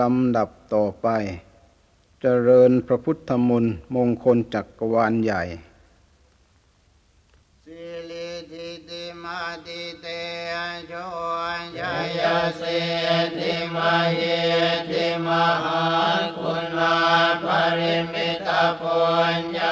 ลำดับต่อไป เจริญพระพุทธมนต์มงคลจักรวาลใหญ่สิลิทิติมาติเตโชยยเสติมาเยติมหาคุณาปริมิตาปุญญา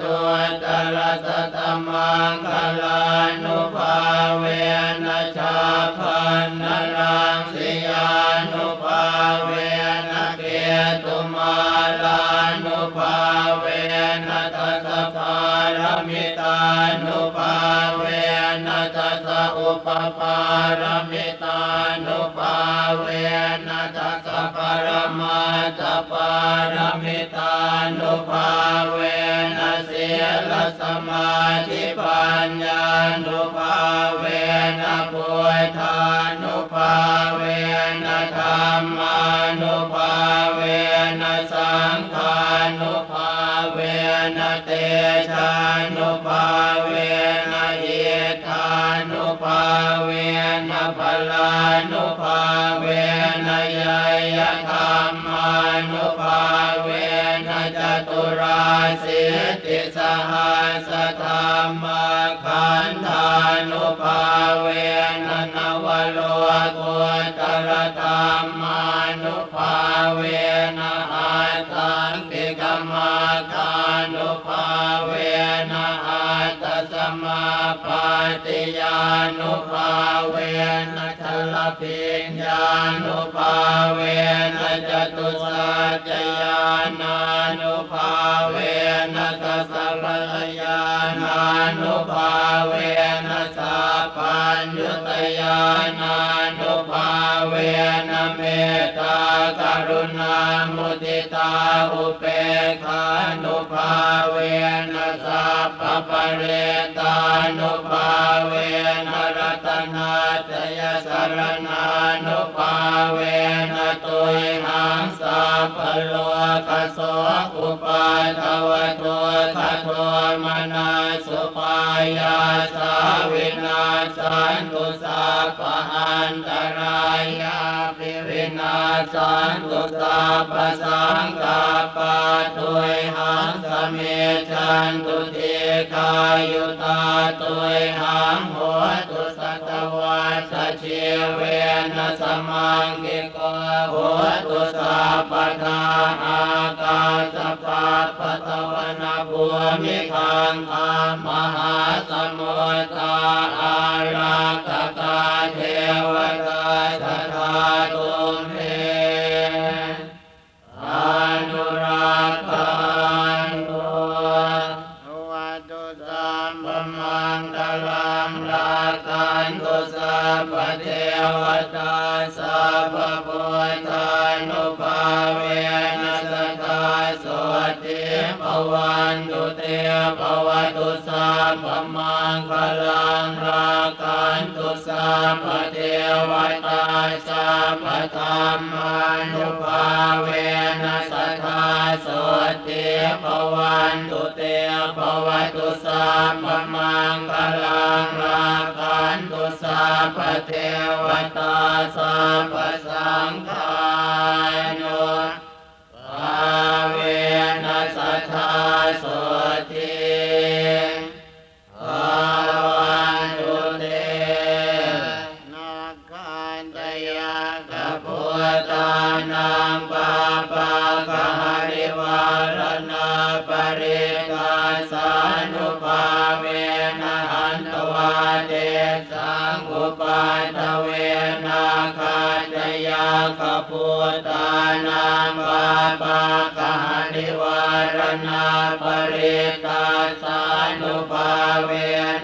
ตุตระสัตมังคลานุภาเวนะชาพันนรังสิยานุภาเวนะเกตุมาลานุภาเวนะทัสสะารมิตานุภา ปปารมิตานุภาเวนะทัสสะปรมาตปารมิตานุภาเวนะสีลสมาธิปัญญานุภาเวนะพุทธานุภาเวนะธรรมานุภาเวนะสังฆานุภาเวนะเตชานุภาเว เวนะพลานุภาเวนะยยธรรมานุภาเวนะจตุราสิติสหัสธรรมา ติยานุภาเวนะชลปิญญานุภาเวนะจตุสัจจยานานุภาเวนะทัสสะยานานุภาเวนะสัพพัญญุตยานานุภา เวนะเมตตากรุณามุติตาอุเปกขานุภาเวนะสัพพปะเรตานุภาเวนะรัตนาจยสรณานุภาเวนะ พโลกโสอุปาทวโตทัตโทมนาสุปายาสาวินาสันตุสัพพอันตรายาภิวินาสันตุสัพพสังกาปาตุยหังสเมจันตุเทกายุตาตุยหังโหตุสัตวัสเชเวนะสมังกิโกโหตุสัพพทาอากาสปัปปตวนาภูมิคังอามหาสมุทธา ตาสัพพพุทธานุภาเวนัสตาสวัสดิภวันตุเตภวตุสัพพมังคลังรักขันตุสัพพเทวตาสัพพธรรมานุภาเวนัสตาสวัสดิภวันตุเตภวตุสัพพมังคลังรักขันตุสั พเทวตาสัพพสังฆานุภาเวนัสตาสวัสดิภาวันตุเตนาคันตยากพุทธานังปาปะกะหาริวารณาปริ ยากพุทธานังปาปะกะหาริวารณาปริกาสานุภาเว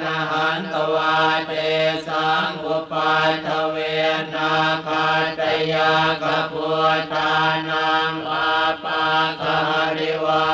นะหันตวาเตสังอุปาทเวนะคันตยกพุทธานังอาปาคาริวา